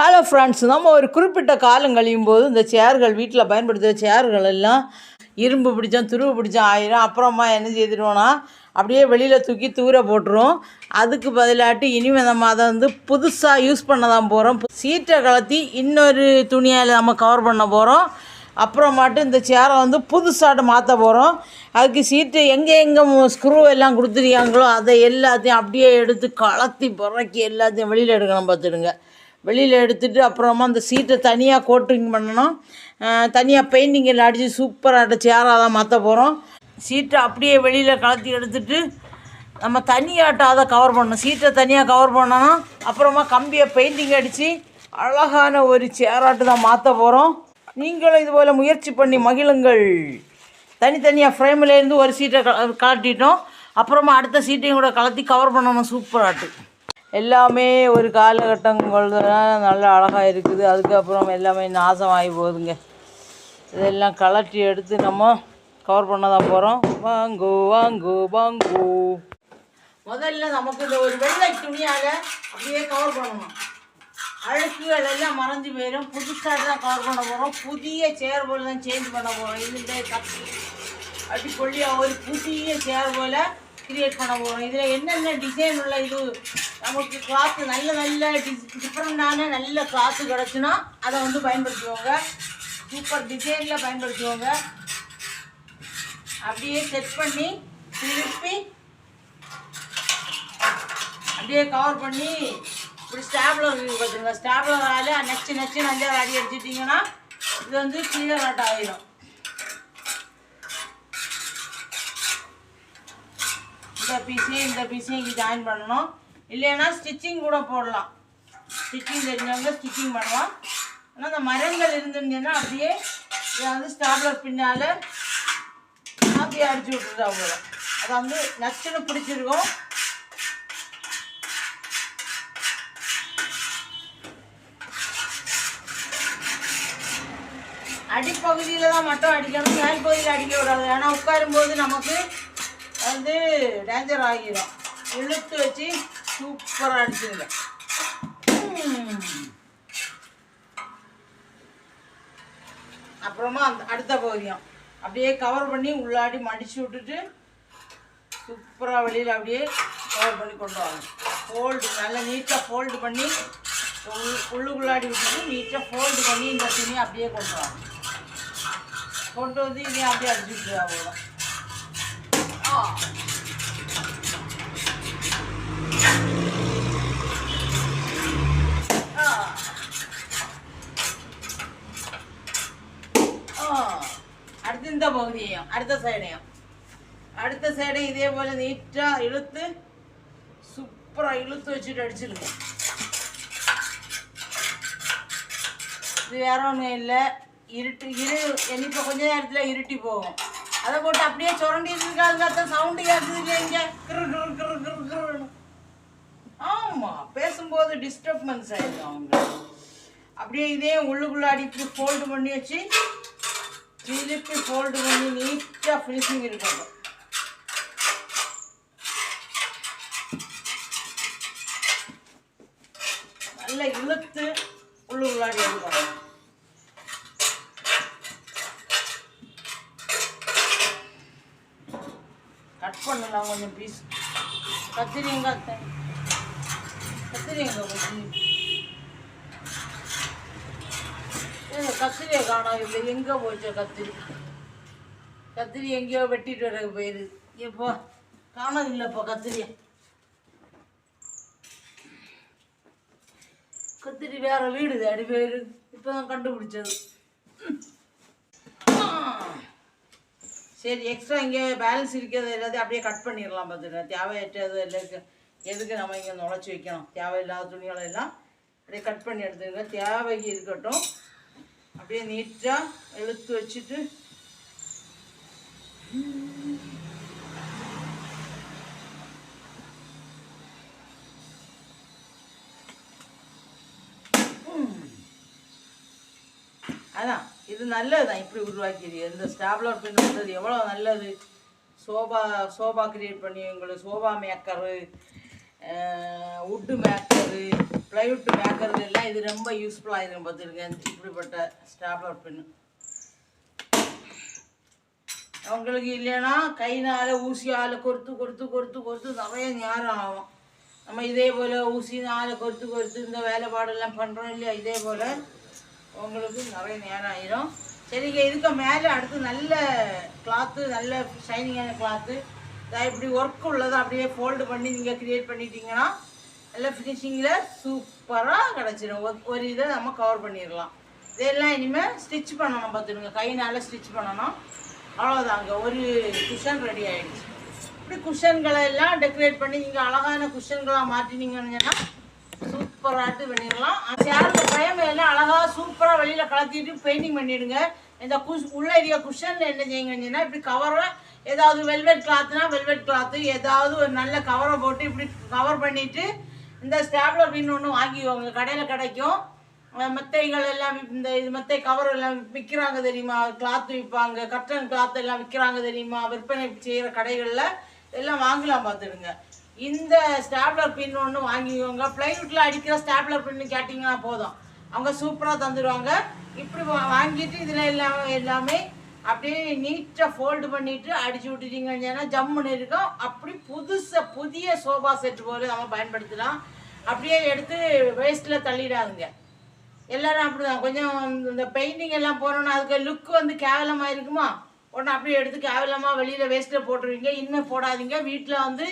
Hello friends நம்ம ஒரு குறிப்பிட்ட காலம் கழியும் போது இந்த சேர்கள் வீட்டில் பயன்படுத்துகிற சேர்கள் எல்லாம் இரும்பு பிடிச்சோம் துருவு பிடிச்சோம் ஆயிரும். அப்புறமா என்ன செய்திருவோம்னா அப்படியே வெளியில் தூக்கி தூர போட்டுரும் அதுக்கு பதிலாட்டி இனிமேல் நம்ம அதை வந்து புதுசாக யூஸ் பண்ண தான் போகிறோம் சீட்டை கலத்தி இன்னொரு துணியால் நம்ம கவர் பண்ண போகிறோம் அப்புறமாட்டு இந்த சேரை வந்து புதுசாட்டு மாற்ற போகிறோம் அதுக்கு சீட்டு எங்கே எங்கே ஸ்க்ரூ எல்லாம் கொடுத்துருக்காங்களோ அதை எல்லாத்தையும் அப்படியே எடுத்து கலத்தி புறக்கி எல்லாத்தையும் வெளியில் எடுக்கணும் பார்த்துடுங்க. வெளியில் எடுத்துகிட்டு அப்புறமா அந்த சீட்டை தனியாக கோட்டிங் பண்ணணும். தனியாக பெயிண்டிங் எல்லாம் அடித்து சூப்பராக சேராக தான் மாற்ற போகிறோம் சீட்டை அப்படியே வெளியில் கலத்தி எடுத்துட்டு நம்ம தனியாட்ட அதை கவர் பண்ணணும். சீட்டை தனியாக கவர் பண்ணணும். அப்புறமா கம்பியை பெயிண்டிங் அடித்து அழகான ஒரு சேராட்டு தான் மாற்ற போகிறோம் நீங்களும் இதுபோல் முயற்சி பண்ணி மகிழுங்கள். தனித்தனியாக ஃப்ரேம்லேருந்து ஒரு சீட்டை க கலட்டிட்டோம் அப்புறமா அடுத்த சீட்டையும் கூட கலத்தி கவர் பண்ணணும். சூப்பராட்டு எல்லாமே ஒரு காலகட்டங்கள் நல்லா அழகாக இருக்குது. அதுக்கப்புறம் எல்லாமே நாசமாகி போகுதுங்க. இதெல்லாம் கலட்டி எடுத்து நம்ம கவர் பண்ண தான் போகிறோம் வாங்கோ வாங்கோ வாங்கோ. முதல்ல நமக்கு இந்த ஒரு வெள்ளை துணியால் அப்படியே கவர் பண்ணணும். அழுக்குகள் எல்லாம் மறைஞ்சு போயிடும் புதுசாக தான் கவர் பண்ண போகிறோம் புதிய சேர் போல் தான் சேஞ்ச் பண்ண போகிறோம் இதுல கப்பி அப்படி கொள்ளியாக ஒரு புதிய சேர் போல் கிரியேட் பண்ண போகிறோம் இதில் என்னென்ன டிசைன் உள்ள இது நமக்கு கிளாத்து நல்ல நல்ல டிஃப்ரெண்டான நல்ல கிளாத்து கிடச்சுன்னா அதை வந்து பயன்படுத்துவோங்க. சூப்பர் டிசைனில் பயன்படுத்துவோங்க. அப்படியே செட் பண்ணி திருப்பி அப்படியே கவர் பண்ணி இப்படி ஸ்டாப்லர் இருக்குது பார்த்துங்க ஸ்டாப்லரால் நச்சு நச்சு நஞ்சாறு அடி அடிச்சிட்டிங்கன்னா இது வந்து கீழே ஆட் ஆகிடும் இந்த பீஸையும் இந்த பீஸையும் இங்கே ஜாயின் பண்ணணும். இல்லைன்னா ஸ்டிச்சிங் கூட போடலாம். ஸ்டிச்சிங் தெரிஞ்சவங்க ஸ்டிச்சிங் பண்ணலாம் ஆனால் அந்த மரங்கள் இருந்துருந்தீங்கன்னா அப்படியே இதை வந்து ஸ்டாப்லர் பின்னால் அப்படியே அடிச்சு விட்டுருது அவ்வளோ அதை வந்து நச்சுன்னு பிடிச்சிருக்கும். அடிப்பகுதியில் தான் மட்டும் அடிக்கணும். மேல் பகுதியில் அடிக்க விடாது ஏன்னா உட்காரும்போது நமக்கு வந்து டேஞ்சர் ஆகிடும் இழுத்து வச்சு சூப்பராக அடிச்சுங்க அப்புறமா அந்த அடுத்த பகுதியும். அப்படியே கவர் பண்ணி உள்ளாடி மடித்து விட்டுட்டு சூப்பராக வெளியில் அப்படியே கவர் பண்ணி கொண்டு வாங்க. ஃபோல்டு நல்லா நீட்டாக ஃபோல்டு பண்ணி உள் உள்ளுக்குள்ளாடி விட்டுட்டு நீட்டாக ஃபோல்டு பண்ணி இந்த துணி அப்படியே கொண்டு வாங்க. கொண்டு வந்து இனி அப்படியே அடிச்சு ஆ அவ்வளோ ஆ ஆ. ஆ. அடுத்து இந்த பகுதியையும் அடுத்த சைடையும். அடுத்த சைடையும் இதே போல் நீட்டாக இழுத்து சூப்பராக இழுத்து வச்சுட்டு அடிச்சிருங்க. இது வேற ஒன்றும் இல்லை. இருட்டு இரு இப்போ கொஞ்ச நேரத்தில் இருட்டி போகும். அதை போட்டு அப்படியே சுரண்டி இருக்காது அத்தை சவுண்டு கேட்குது இல்லை இங்கே. கிரு கிரு கிரு கிரு கிருன்னு. ஆமாம் பேசும்போது டிஸ்டர்பன்ஸ் ஆயிடும் அவங்க அப்படியே இதே உள்ளுக்குள்ளே அடித்து ஃபோல்டு பண்ணி வச்சு திருப்பி ஃபோல்டு பண்ணி நீட்டாக ஃபினிஷிங் இருக்கணும் நல்லா இழுத்து உள்ளுள்ளாடி எடுக்கணும். கட் பண்ணலாம் கொஞ்சம் பீஸ் கத்திரிங்க கத்திரிங்க கொஞ்சம் கத்திரி எங்க கத்திரி ஏங்க கத்திரியை காணோம் இல்லை எங்கே போச்சு கத்திரி. கத்திரி எங்கேயோ வெட்டிட்டு வர போயிரு. இப்போ காணோம் இல்லைப்பா கத்திரியை. கத்திரி வேற வீடு அடி பேர் இப்போ தான் கண்டுபிடிச்சது. சரி எக்ஸ்ட்ரா இங்கே பேலன்ஸ் இருக்கிறது எல்லாத்தையும் அப்படியே கட் பண்ணிடலாம் பார்த்துக்க தேவையற்றது எல்லாம் எதுக்கு நம்ம இங்கே நுழைச்சி வைக்கணும்? தேவையில்லாத துணிகளை எல்லாம் அப்படியே கட் பண்ணி எடுத்துங்க தேவைக்கு இருக்கட்டும். அப்படியே நீட்டாக இழுத்து வச்சுட்டு. அதான் இது நல்லது தான் இப்படி உருவாக்கிது இந்த ஸ்டாப்லர் பின் வந்தது எவ்வளோ நல்லது. சோபா சோபா கிரியேட் பண்ணி உங்களுக்கு sofa maker. Wood maker plywood maker எல்லாம் இது ரொம்ப யூஸ்ஃபுல்லாக இருக்கும் பார்த்துருக்கேன். இப்படிப்பட்ட ஸ்டாப்லர் பின்னு அவங்களுக்கு இல்லைன்னா கைனால் ஊசியால் கொறுத்து கொறுத்து கொறுத்து கொறுத்து நிறைய நேரம் ஆகும். நம்ம இதே போல் ஊசினால் கொறுத்து கொறுத்து இந்த வேலைப்பாடெல்லாம் பண்ணுறோம் இல்லையா? இதே போல் உங்களுக்கு நிறைய நேரம் ஆயிரும். சரிங்க இதுக்கு மேலே அடுத்து நல்ல கிளாத்து நல்ல ஷைனிங்கான கிளாத்து இப்படி ஒர்க் உள்ளதை அப்படியே ஃபோல்டு பண்ணி நீங்கள் க்ரியேட் பண்ணிட்டீங்கன்னா எல்லாம் ஃபினிஷிங்கில் சூப்பராக கிடச்சிரும். ஒரு- ஒரு இதை நம்ம கவர் பண்ணிடலாம். இதெல்லாம் இனிமேல் ஸ்டிச் பண்ணணும் பார்த்துடுங்க. கைனால் ஸ்டிச் பண்ணணும். அவ்வளோதாங்க ஒரு குஷன் ரெடி ஆகிடுச்சு இப்படி குஷன்களை எல்லாம் டெக்கரேட் பண்ணி நீங்கள் அழகான குஷன்களாக மாற்றினீங்கன்னா சூப்பராட்டு பண்ணிடலாம். சேரில் பயம் எல்லாம் அழகாக சூப்பராக வெளியில் கலத்திட்டு பெயிண்டிங் பண்ணிவிடுங்க இந்த குஷ் உள்ள ஏரியா குஷனில் என்ன செய்யுங்கன்னா இப்படி கவரை ஏதாவது வெல்வெட் கிளாத்னா வெல்வெட் கிளாத்து ஏதாவது ஒரு நல்ல கவரை போட்டு இப்படி கவர் பண்ணிவிட்டு இந்த ஸ்டாப்லர் பின் ஒன்று வாங்கிக்கோங்க. கடையில் கிடைக்கும். மெத்தைகள் எல்லாம் இந்த இது மெத்தை கவர் எல்லாம் விற்கிறாங்க தெரியுமா? கிளாத் விற்பாங்க. கட்டன் கிளாத் எல்லாம் விற்கிறாங்க தெரியுமா? விற்பனை செய்கிற கடைகளில் எல்லாம் வாங்கலாம் பார்த்துடுங்க. இந்த ஸ்டாப்லர் பின் ஒன்று வாங்கிக்கோங்க. ப்ளைவுட்டில் அடிக்கிற ஸ்டாப்லர் பின்னு கேட்டிங்கன்னா போதும். அவங்க சூப்பராக தந்துடுவாங்க இப்படி வாங்கிட்டு இதில் எல்லாம் எல்லாமே அப்படியே நீட்டாக ஃபோல்டு பண்ணிட்டு அடிச்சு விட்டுட்டீங்கன்னா ஜம்முன்னு இருக்கும். அப்படி புதுசாக புதிய சோஃபா செட் போல நம்ம பயன்படுத்தலாம். அப்படியே எடுத்து வேஸ்ட்டில் தள்ளிடாதுங்க. எல்லாரும் அப்படிதான். கொஞ்சம் இந்த பெயிண்டிங் எல்லாம் போனோன்னா அதுக்கு லுக் வந்து கேவலமாக இருக்குமா? உடனே அப்படியே எடுத்து கேவலமாக வெளியில் வேஸ்ட்டில் போட்டுருவீங்க. இன்னும் போடாதீங்க. வீட்டில் வந்து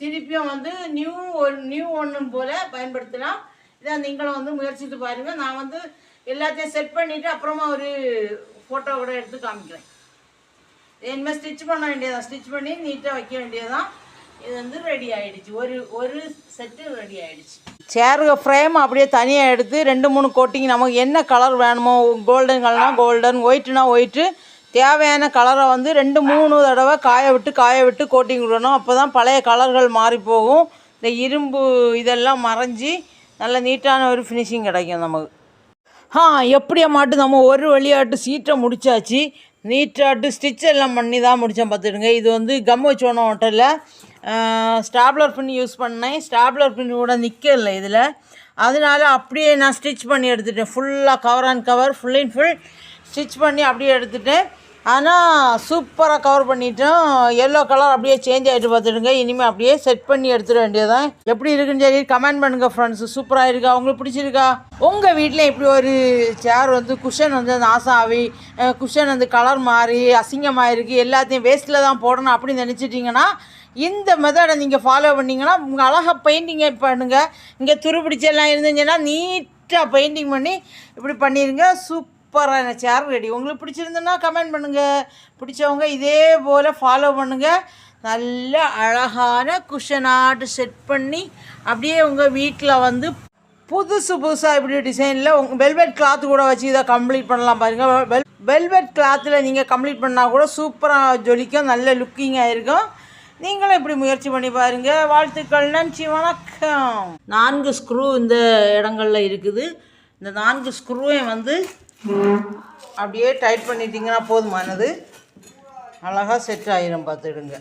திருப்பியும் வந்து நியூ நியூ ஒன்று போல் பயன்படுத்தலாம். இதை நீங்களும் வந்து முயற்சித்து பாருங்கள் நான் வந்து எல்லாத்தையும் செட் பண்ணிவிட்டு அப்புறமா ஒரு ஃபோட்டோ கூட எடுத்து காமிக்கிறேன். இனிமேல் ஸ்டிச் பண்ண வேண்டியதான் ஸ்டிச் பண்ணி நீட்டாக வைக்க வேண்டியதான் இது வந்து ரெடி ஆகிடுச்சு ஒரு ஒரு செட்டு ரெடி ஆகிடுச்சு சேருக ஃப்ரேம் அப்படியே தனியாக எடுத்து ரெண்டு மூணு கோட்டிங் நமக்கு என்ன கலர் வேணுமோ கோல்டன் கலர்னா கோல்டன் ஒயிட்னா ஒயிட்டு தேவையான கலரை வந்து ரெண்டு மூணு தடவை காய விட்டு காய விட்டு கோட்டிங் விடணும். அப்போ தான் பழைய கலர்கள் மாறி போகும் இந்த இரும்பு இதெல்லாம் மறைஞ்சி நல்ல நீட்டான ஒரு ஃபினிஷிங் கிடைக்கும் நமக்கு. ஆ எப்படியா மாட்டு நம்ம ஒரு வழியாட்டு சீட்டை முடிச்சாச்சு. நீட்டாட்டு ஸ்டிச் எல்லாம் பண்ணி தான் முடித்தேன் பார்த்துடுங்க. இது வந்து கம் வச்சோன ஹோட்டலில் ஸ்டாப்லர் பின் யூஸ் பண்ணேன். ஸ்டாப்லர் பின் கூட நிற்கல இதில். அதனால அப்படியே நான் ஸ்டிச் பண்ணி எடுத்துட்டேன். ஃபுல்லாக cover and cover full and full stitch பண்ணி அப்படியே எடுத்துட்டேன். ஆனால் சூப்பராக கவர் பண்ணிட்டோம். எல்லோ கலர் அப்படியே சேஞ்ச் ஆகிட்டு பார்த்துடுங்க. இனிமேல் அப்படியே செட் பண்ணி எடுத்துட வேண்டியதான் எப்படி இருக்குன்னு சொல்லி கமெண்ட் பண்ணுங்கள் ஃப்ரெண்ட்ஸ் சூப்பராக இருக்கா? உங்களுக்கு பிடிச்சிருக்கா? உங்கள் வீட்டில் இப்படி ஒரு சேர் வந்து குஷன் வந்து நாசம் ஆகி குஷன் வந்து கலர் மாறி அசிங்கமாக இருக்குது எல்லாத்தையும் வேஸ்ட்டில் தான் போடணும் அப்படின்னு நினச்சிட்டிங்கன்னா இந்த மெத்தடை நீங்கள் ஃபாலோ பண்ணிங்கன்னா உங்கள் அழகாக பெயிண்டிங்கை பண்ணுங்கள் இங்கே துருப்பிடிச்செல்லாம் இருந்துச்சுன்னா நீட்டாக பெயிண்டிங் பண்ணி இப்படி பண்ணிடுங்க சூப்பரான சேர் ரெடி. உங்களுக்கு பிடிச்சிருந்துன்னா கமெண்ட் பண்ணுங்கள் பிடிச்சவங்க இதே போல் ஃபாலோ பண்ணுங்கள் நல்ல அழகான குஷனாட்டு செட் பண்ணி அப்படியே உங்கள் வீட்டில் வந்து புதுசு புதுசாக இப்படி டிசைனில் உங்கள் வெல்வெட் கிளாத் கூட வச்சு இதை கம்ப்ளீட் பண்ணலாம் பாருங்கள் வெல் வெல்வெட் கிளாத்தில் நீங்கள் கம்ப்ளீட் பண்ணால் கூட சூப்பராக ஜொலிக்கும் நல்ல லுக்கிங்காக இருக்கும். நீங்களும் இப்படி முயற்சி பண்ணி பாருங்கள் வாழ்த்துக்கள் நன்றி வணக்கம். நான்கு ஸ்க்ரூ இந்த இடங்களில் இருக்குது. இந்த நான்கு ஸ்க்ரூவையும் வந்து அப்படியே டைட் பண்ணிட்டீங்கன்னா போதுமானது. அழகாக செட் ஆயிரும் பார்த்துடுங்க.